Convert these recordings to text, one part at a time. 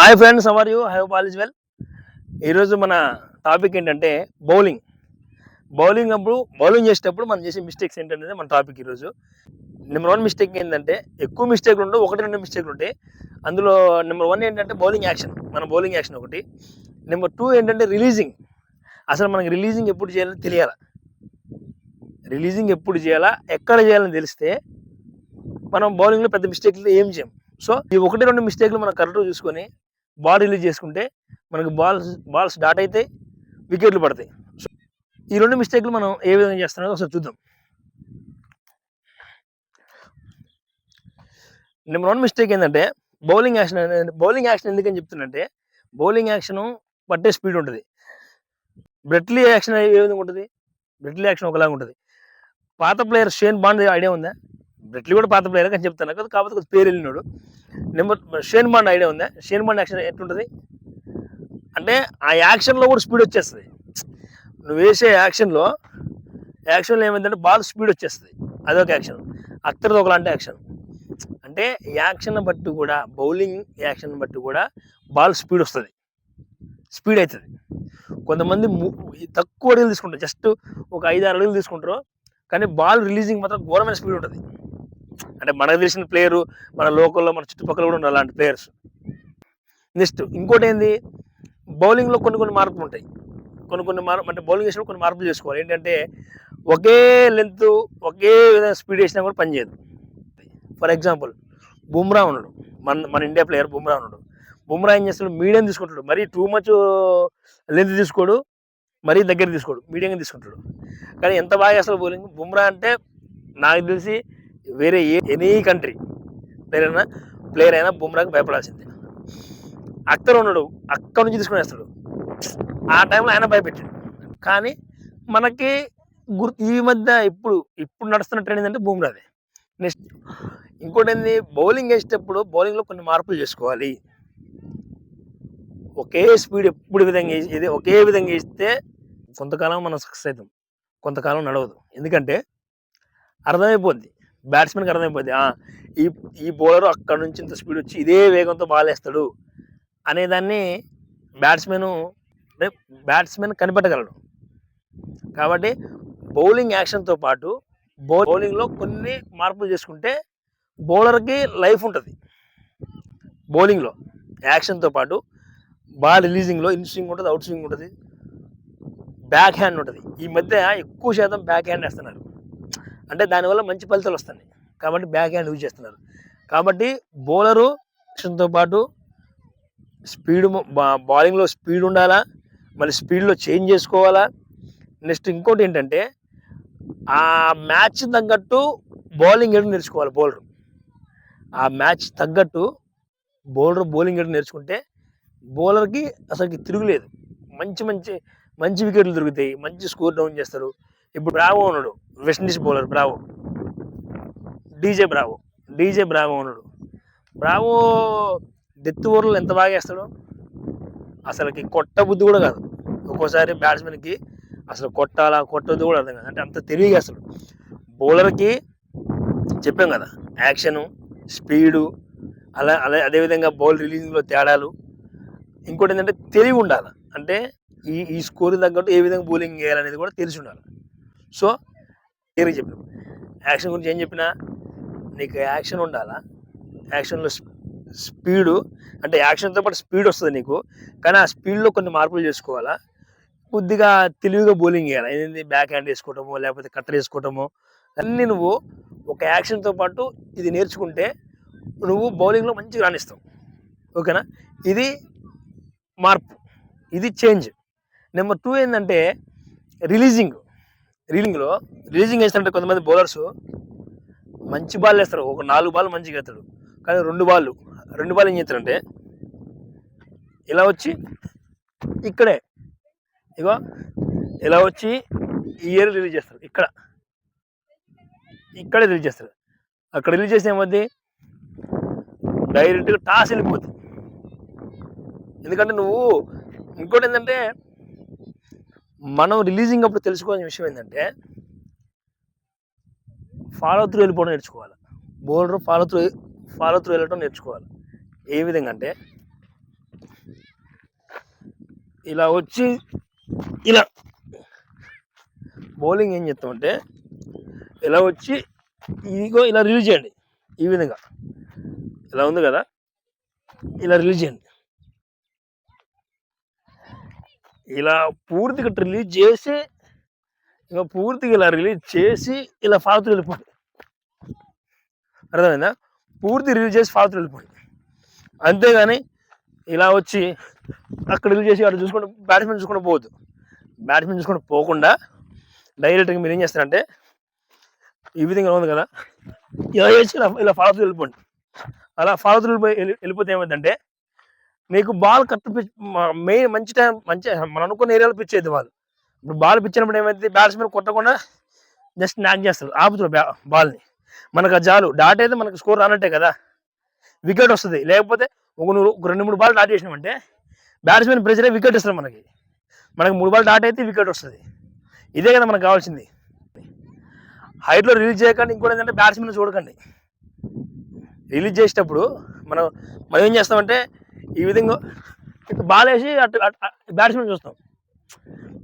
Hi friends how are you hi all is well ఈరోజు మన topic ఏంటంటే bowling bowling అప్పుడు బౌలింగ్ చేసేటప్పుడు మనం చేసే మిస్టేక్స్ ఏంటనేది మన టాపిక్ ఈరోజు. నెంబర్ వన్ మిస్టేక్ ఏంటంటే ఎక్కువ మిస్టేక్లు ఉండవు ఒకటి రెండు మిస్టేక్లు ఉంటాయి. అందులో నెంబర్ వన్ ఏంటంటే బౌలింగ్ యాక్షన్ మన బౌలింగ్ యాక్షన్ ఒకటి. నెంబర్ టూ ఏంటంటే రిలీజింగ్ అసలు మనకి రిలీజింగ్ ఎప్పుడు చేయాలో తెలియాలా? రిలీజింగ్ ఎప్పుడు చేయాలా? ఎక్కడ చేయాలని తెలిస్తే మనం బౌలింగ్లో పెద్ద మిస్టేక్లు ఏం చేయం సో ఈ ఒకటి రెండు మిస్టేక్లు మనం కరెక్ట్గా చూసుకొని బాల్ రిలీజ్ చేసుకుంటే మనకు బాల్స్ బాల్స్ డాట్ అయితే వికెట్లు పడతాయి. ఈ రెండు మిస్టేక్లు మనం ఏ విధంగా చేస్తున్నామో ఒకసారి చూద్దాం. నెంబర్ వన్ మిస్టేక్ ఏంటంటే బౌలింగ్ యాక్షన్ బౌలింగ్ యాక్షన్ ఎందుకని చెప్తున్నంటే బౌలింగ్ యాక్షన్ పట్టే స్పీడ్ ఉంటుంది. బ్రెట్లీ యాక్షన్ ఏ విధంగా ఉంటుంది? బ్రెట్లీ యాక్షన్ ఒకలాగా ఉంటుంది. పాత ప్లేయర్ షేన్ బాండ్ ఐడియా ఉందా? బ్రెట్లీ కూడా పాత ప్లేయర్ కానీ చెప్తాను కదా కాకపోతే పేరు వెళ్ళినాడు. నెంబర్ షేన్ బాండ్ ఐడియా ఉందా? షేన్ బాండ్ యాక్షన్ ఎట్లుంటుంది? అంటే ఆ యాక్షన్లో కూడా స్పీడ్ వచ్చేస్తుంది. నువ్వు వేసే యాక్షన్లో యాక్షన్లో ఏమైందంటే బాల్ స్పీడ్ వచ్చేస్తుంది. అదొక యాక్షన్. అత్తరిది ఒకలాంటి యాక్షన్. అంటే యాక్షన్ బట్టి కూడా బౌలింగ్ యాక్షన్ బట్టి కూడా బాల్ స్పీడ్ వస్తుంది. స్పీడ్ అవుతుంది కొంతమంది ము- తక్కువ అడుగులు తీసుకుంటారు. జస్ట్ ఒక ఐదు ఆరు అడుగులు తీసుకుంటారు. కానీ బాల్ రిలీజింగ్ మాత్రం ఘోరమైన స్పీడ్ ఉంటుంది. అంటే మనకు తెలిసిన ప్లేయరు మన లోకల్లో మన చుట్టుపక్కల కూడా ఉన్న అలాంటి ప్లేయర్స్ నెక్స్ట్ ఇంకోటి ఏంది? బౌలింగ్లో కొన్ని కొన్ని మార్పులు ఉంటాయి. కొన్ని కొన్ని మార్పు అంటే బౌలింగ్ చేసినప్పుడు కొన్ని మార్పులు చేసుకోవాలి. ఏంటంటే ఒకే లెంత్ ఒకే విధంగా స్పీడ్ వేసినా కూడా పనిచేయదు ఫర్ ఎగ్జాంపుల్ బుమ్రా ఉన్నాడు. మన మన ఇండియా ప్లేయర్ బుమ్రా ఉన్నాడు. బుమ్రా ఏం చేస్తాడు? మీడియం తీసుకుంటాడు. మరీ టూ మచ్ లెంత్ తీసుకోడు. మరీ దగ్గర తీసుకోడు. మీడియంగా తీసుకుంటాడు. కానీ ఎంత బాగా చేస్తాడు బౌలింగ్ బుమ్రా అంటే నాకు తెలిసి వేరే ఏ ఎనీ కంట్రీ ప్లేయర్ అయినా ప్లేయర్ అయినా బుమ్రాకి భయపడాల్సిందే. అక్కర్ ఉన్నాడు అక్కడ నుంచి తీసుకుని వేస్తాడు. ఆ టైంలో ఆయన భయపెట్టాడు. కానీ మనకి గుర్తు ఈ మధ్య ఇప్పుడు ఇప్పుడు నడుస్తున్న ట్రెండ్ ఏంటంటే బుమ్రాదే. నెక్స్ట్ ఇంకోటి ఏంది? బౌలింగ్ వేసేటప్పుడు బౌలింగ్లో కొన్ని మార్పులు చేసుకోవాలి. ఒకే స్పీడ్ ఎప్పుడు విధంగా వేసి- ఇది ఒకే విధంగా వేస్తే కొంతకాలం మనం సక్సెస్ అవుతాం. కొంతకాలం నడవదు. ఎందుకంటే అర్థమైపోద్ది. బ్యాట్స్మెన్కి అర్థమైపోద్ది. ఈ ఈ బౌలర్ అక్కడ నుంచి ఇంత స్పీడ్ వచ్చి ఇదే వేగంతో బాలేస్తాడు అనేదాన్ని బ్యాట్స్మెన్ అంటే బ్యాట్స్మెన్ కనిపెట్టగలడు. కాబట్టి బౌలింగ్ యాక్షన్తో పాటు బౌ బౌలింగ్లో కొన్ని మార్పులు చేసుకుంటే బౌలర్కి లైఫ్ ఉంటుంది. బౌలింగ్లో యాక్షన్తో పాటు బాల్ రిలీజింగ్లో ఇన్ స్వింగ్ ఉంటుంది అవుట్ స్వింగ్ ఉంటుంది బ్యాక్ హ్యాండ్ ఉంటుంది. ఈ మధ్య ఎక్కువ శాతం బ్యాక్ హ్యాండ్ వేస్తున్నారు. అంటే దానివల్ల మంచి ఫలితాలు వస్తున్నాయి కాబట్టి బ్యాక్ హ్యాండ్ యూజ్ చేస్తున్నారు. కాబట్టి బౌలరు యాక్షన్తో పాటు స్పీడ్ బౌలింగ్లో స్పీడ్ ఉండాలా మళ్ళీ స్పీడ్లో చేంజ్ చేసుకోవాలా. నెక్స్ట్ ఇంకోటి ఏంటంటే ఆ మ్యాచ్ తగ్గట్టు బౌలింగ్ ఎడు నేర్చుకోవాలి బౌలర్. ఆ మ్యాచ్ తగ్గట్టు బౌలర్ బౌలింగ్ ఎడు నేర్చుకుంటే బౌలర్కి అసలుకి తిరుగులేదు. మంచి మంచి మంచి వికెట్లు దొరుకుతాయి. మంచి స్కోర్ డౌన్ చేస్తారు. ఇప్పుడు బ్రావో ఉన్నాడు. West Indies bowler Bravo. DJ Bravo. DJ Bravo ఉన్నాడు. బ్రావో డెత్ ఓవర్లు ఎంత బాగా వేస్తాడో అసలుకి కొట్ట బుద్ధి కూడా కాదు. ఒక్కోసారి బ్యాట్స్మెన్కి అసలు కొట్టాలా కొట్టద్దు కూడా అర్థం కాదు. అంటే అంత తెలివిగా అసలు బౌలర్కి చెప్పాం కదా యాక్షను స్పీడు అలా అలా అదేవిధంగా బౌల్ రిలీజింగ్లో తేడాలు. ఇంకోటి ఏంటంటే తెలివి ఉండాలి. అంటే ఈ ఈ స్కోర్ తగ్గట్టు ఏ విధంగా బౌలింగ్ చేయాలనేది కూడా తెలిసి ఉండాలి. సో క్లియర్గా చెప్పిన. యాక్షన్ గురించి ఏం చెప్పినా నీకు యాక్షన్ ఉండాలా? యాక్షన్లో స్పీడు అంటే యాక్షన్తో పాటు స్పీడ్ వస్తుంది నీకు కానీ ఆ స్పీడ్లో కొన్ని మార్పులు చేసుకోవాలా? కొద్దిగా తెలివిగా బౌలింగ్ చేయాలి? ఏంటి బ్యాక్ హ్యాండ్ వేసుకోవటము లేకపోతే కట్టర్ వేసుకోవటము అన్నీ నువ్వు ఒక యాక్షన్తో పాటు ఇది నేర్చుకుంటే నువ్వు బౌలింగ్లో మంచిగా రాణిస్తావు. ఓకేనా? ఇది మార్పు. ఇది చేంజ్. నెంబర్ టూ ఏంటంటే రిలీజింగ్. రీలింగ్లో రిలీజింగ్ వేస్తారంటే కొంతమంది బౌలర్స్ మంచి బాల్ వేస్తారు. ఒక నాలుగు బాల్ మంచిగా వేస్తాడు. కానీ రెండు బాళ్ళు రెండు బాల్ ఏం చేస్తారంటే ఇలా వచ్చి ఇక్కడే ఇగో ఇలా వచ్చి ఈ ఇయర్ రిలీజ్ చేస్తారు. ఇక్కడ ఇక్కడే రిలీజ్ చేస్తారు. అక్కడ రిలీజ్ చేసిన ఏమవుద్ది? డైరెక్ట్గా టాస్ వెళ్ళిపోతుంది ఎందుకంటే నువ్వు ఇంకోటి ఏంటంటే మనం రిలీజింగ్ అప్పుడు తెలుసుకోవాల్సిన విషయం ఏంటంటే ఫాలో త్రూ వెళ్ళిపోవడం నేర్చుకోవాలి. Bowler follow through follow through వెళ్ళటం నేర్చుకోవాలి. ఏ విధంగా అంటే ఇలా వచ్చి ఇలా బౌలింగ్ ఏం చేస్తామంటే ఇలా వచ్చి ఇదిగో ఇలా రిలీజ్ చేయండి. ఈ విధంగా. ఇలా ఉంది కదా? ఇలా రిలీజ్ చేయండి. ఇలా పూర్తిగా రిలీజ్ చేసి ఇంకా పూర్తిగా ఇలా రిలీజ్ చేసి ఇలా ఫాతులు వెళ్ళిపోండి. అర్థమైందా? పూర్తి రిలీజ్ చేసి ఫాతులు వెళ్ళిపోండి. అంతేగాని ఇలా వచ్చి అక్కడ రిలీజ్ చేసి అక్కడ చూసుకుంటూ బ్యాట్స్మెన్ చూసుకుంటూ పోవద్దు. బ్యాట్స్మెన్ చూసుకుంటూ పోకుండా డైరెక్ట్గా మీరు ఏం చేస్తారంటే ఈ విధంగా ఉంది కదా? ఇలా చేసి ఇలా ఇలా ఫాతులు వెళ్ళిపోండి. అలా ఫాతులు వెళ్ళిపోయి వెళ్ళి- వెళ్ళిపోతే ఏమైందంటే మీకు బాల్ కరెక్ట్ పిచ్ మెయిన్ మంచి టైం మంచి మనం అనుకున్న ఏరియాలో పిచ్ అయితే బాల్ ఇప్పుడు బాల్ పిచ్చినప్పుడు ఏమైతే ఏమైంది? బ్యాట్స్మెన్ కొట్టకుండా జస్ట్ న్యాక్ చేస్తారు. ఆపుతారు బ్యా బాల్ని. మనకు ఆ జాలు డాట్ అయితే మనకు స్కోర్ రానట్టే కదా. వికెట్ వస్తుంది. లేకపోతే ఒక నువ్వు ఒక రెండు మూడు బాల్ డాట్ చేసినామంటే బ్యాట్స్మెన్ ప్రెషర్ వికెట్ ఇస్తారు మనకి. మనకి మూడు బాల్ డాట్ అయితే వికెట్ వస్తుంది. ఇదే కదా మనకు కావాల్సింది. హైట్లో రిలీజ్ చేయకండి. ఇంకోటి ఏంటంటే బ్యాట్స్మెన్ చూడకండి. రిలీజ్ చేసేటప్పుడు మనం మనం ఏం చేస్తామంటే ఈ విధంగా ఇట్లా బాల్ వేసి అటు బ్యాట్స్మెన్ చూస్తాం.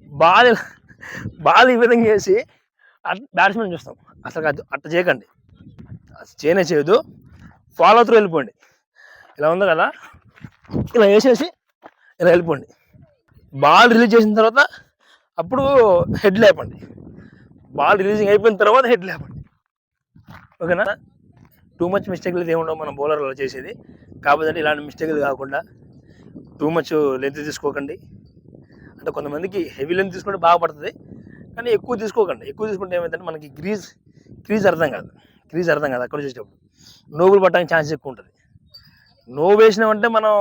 బాల్ బాల్ ఈ విధంగా వేసి బ్యాట్స్మెన్ చూస్తాం. అసలు అది అట్ట చేయకండి. అసలు చేయనే చేయదు ఫాలో త్రూ వెళ్ళిపోండి. ఇలా ఉంది కదా? ఇలా వేసేసి ఇలా వెళ్ళిపోండి. బాల్ రిలీజ్ చేసిన తర్వాత అప్పుడు హెడ్ లేపండి. బాల్ రిలీజింగ్ అయిపోయిన తర్వాత హెడ్ లేపండి. ఓకేనా? టూ మచ్ మిస్టేక్లు ఏముండవు. మనం బౌలర్లో చేసేది. కాకపోతే ఇలాంటి మిస్టేక్లు కాకుండా టూ మచ్ లెంత్ తీసుకోకండి. అంటే కొంతమందికి హెవీ లెంత్ తీసుకుంటే బాగా పడుతుంది. కానీ ఎక్కువ తీసుకోకండి. ఎక్కువ తీసుకుంటే ఏమైందంటే మనకి గ్రీజ్ క్రీజ్ అర్థం కాదు. క్రీజ్ అర్థం కాదు అక్కడ చూసేటప్పుడు. నోగులు పట్టడానికి ఛాన్స్ ఎక్కువ ఉంటుంది. నో వేసినామంటే మనం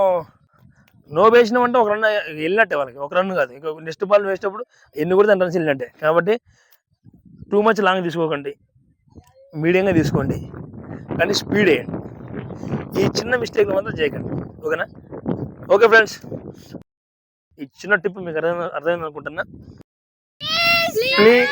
నో వేసినామంటే ఒక రన్ వెళ్ళినట్టే వాళ్ళకి. ఒక రన్ కాదు. ఇంకా నెక్స్ట్ బాల్ వేసేటప్పుడు ఎన్ని కూడా దాని రన్స్ వెళ్ళినట్టే. కాబట్టి టూ మచ్ లాంగ్ తీసుకోకండి. మీడియంగా తీసుకోండి. కానీ స్పీడ్ వేయండి. ఈ చిన్న మిస్టేక్ మాత్రం చేయకండి. ఓకేనా ఓకే ఫ్రెండ్స్ ఈ చిన్న టిప్ మీకు అర్థం అర్థమైంది అనుకుంటున్నా ప్లీజ్